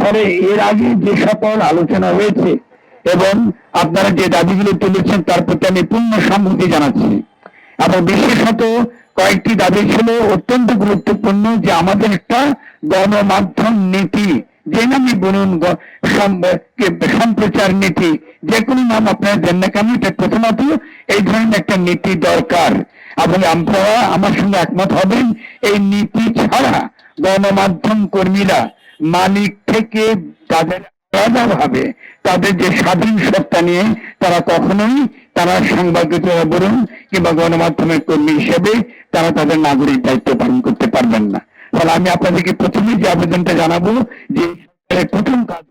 ফলে এর আগে যে সকল আলোচনা হয়েছে এবং আপনারা যে দাবিগুলো তুলেছেন তার প্রতি আমি পূর্ণ সম্মতি জানাচ্ছি। এবং বিশেষত কয়েকটি দাবি ছিল অত্যন্ত গুরুত্বপূর্ণ যে আমাদের একটা গণমাধ্যম নীতি, যে নামে বলুন সম্প্রচার নীতি, যে কোনো নাম আপনারা দেন না কেন, এটা প্রথমত এই ধরনের একটা নীতি দরকার। এবং আপনারা আমার সঙ্গে একমত হবেন, এই নীতি ছাড়া গণমাধ্যম কর্মীরা মালিক থেকে তাদের আলাদাভাবে তাদের যে স্বাধীন সত্তা নিয়ে তারা কখনোই তারা সাংবাদিকতা বলুন কিংবা গণমাধ্যমের কর্মী হিসেবে তারা তাদের নাগরিক দায়িত্ব পালন করতে পারবেন না। ফলে আমি আপনাদেরকে প্রথমে যে আবেদনটা জানাব যে প্রথম কাজ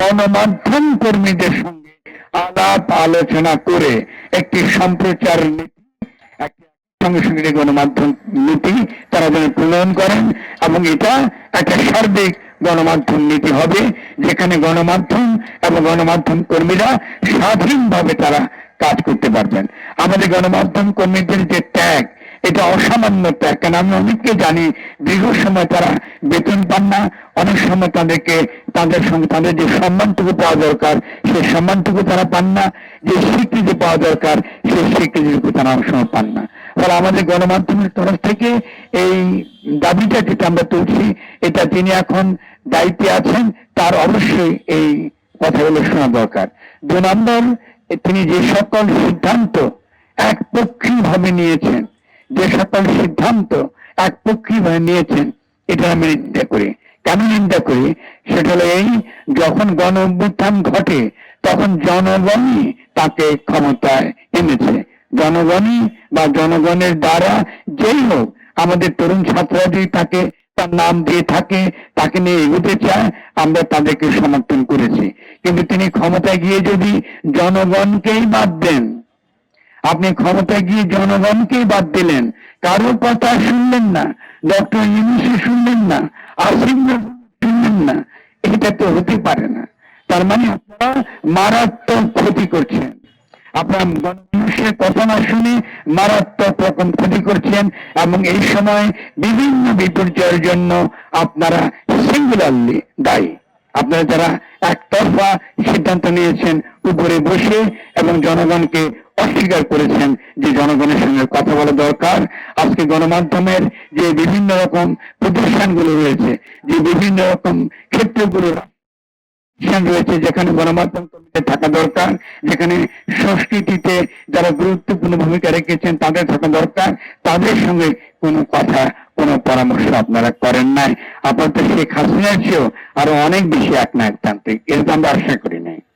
গণমাধ্যম কর্মীদের সঙ্গে আলাপ আলোচনা করে একটি সম্প্রচার নীতি, একটি সঙ্গে সঙ্গে গণমাধ্যম নীতি তারা যেন প্রণয়ন করেন এবং এটা একটা সার্বিক গণমাধ্যম নীতি হবে, যেখানে গণমাধ্যম এবং গণমাধ্যম কর্মীরা স্বাধীনভাবে তারা কাজ করতে পারবেন। আমাদের গণমাধ্যম কর্মীদের যে ত্যাগ, এটা অসামান্য ত্যাগ। কেন? আমি অনেককে জানি, দীর্ঘ সময় তারা বেতন পান না, অনেক সময় তাদেরকে, তাদের সঙ্গে তাদের যে সম্মানটুকু পাওয়া দরকার, সেই সম্মানটুকু তারা পান না, যে স্বীকৃতি পাওয়া দরকার, সেই স্বীকৃতিটুকু তারা অনেক সময় পান না। ফলে আমাদের গণমাধ্যমের তরফ থেকে এই দাবিটা যেটা আমরা তুলছি, এটা তিনি এখন দায়িত্বে আছেন, তার অবশ্যই এই কথাগুলো শোনা দরকার। দু নম্বর, তিনি যে সকল সিদ্ধান্ত একপক্ষী ভাবে নিয়েছেন, যে সকল সিদ্ধান্ত একপক্ষী ভাবে নিয়েছেন, এটা আমি নিন্দা করি। কেন নিন্দা করি? সেটা হলো এই, যখন গণ অভ্যুত্থান ঘটে, তখন জনগণই তাকে ক্ষমতায় এনেছে। জনগণই বা জনগণের দ্বারা যেই হোক, আমাদের তরুণ ছাত্ররা তাকে তার নাম দিয়ে থাকে, তাকে নিয়ে এগোতে চায়, আমরা তাদেরকে সমর্থন করেছি। কিন্তু তিনি ক্ষমতায় গিয়ে যদি জনগণকেই বাদ দেন, আপনি ক্ষমতায় গিয়ে জনগণকেই বাদ দিলেন কারও কথা শুনলেন না, ডক্টর ইউনুসে শুনলেন না আসিম শুনলেন না, এটা তো হতে পারে না। তার মানে আপনারা মারাত্মক ক্ষতি করছেন। আপনার মানুষের কথা না শুনে মারাত্মক রকম ক্ষতি করছেন এবং এই সময় বিভিন্ন বিপর্যয়ের জন্য আপনারা সিঙ্গুলারলি দায়ী। আপনারা যারা একতরফা সিদ্ধান্ত নিয়েছেন, উপরে বসে এবং জনগণকে অস্বীকার করেছেন যে জনগণের সঙ্গে কথা বলা দরকার। আজকে গণমাধ্যমের যে বিভিন্ন রকম প্রতিষ্ঠানগুলো রয়েছে, যে বিভিন্ন রকম ক্ষেত্রগুলো রয়েছে যেখানে গণমাধ্যম কর্মীদের থাকা দরকার, যেখানে সংস্কৃতিতে যারা গুরুত্বপূর্ণ ভূমিকা রেখেছেন তাদের থাকা দরকার, তাদের সঙ্গে কোনো কথা, কোনো পরামর্শ আপনারা করেন নাই। আপাতত শেখ হাসিনার চেয়েও আরও অনেক বেশি এক না একতান্ত্রিক এরকম আমরা আশা করি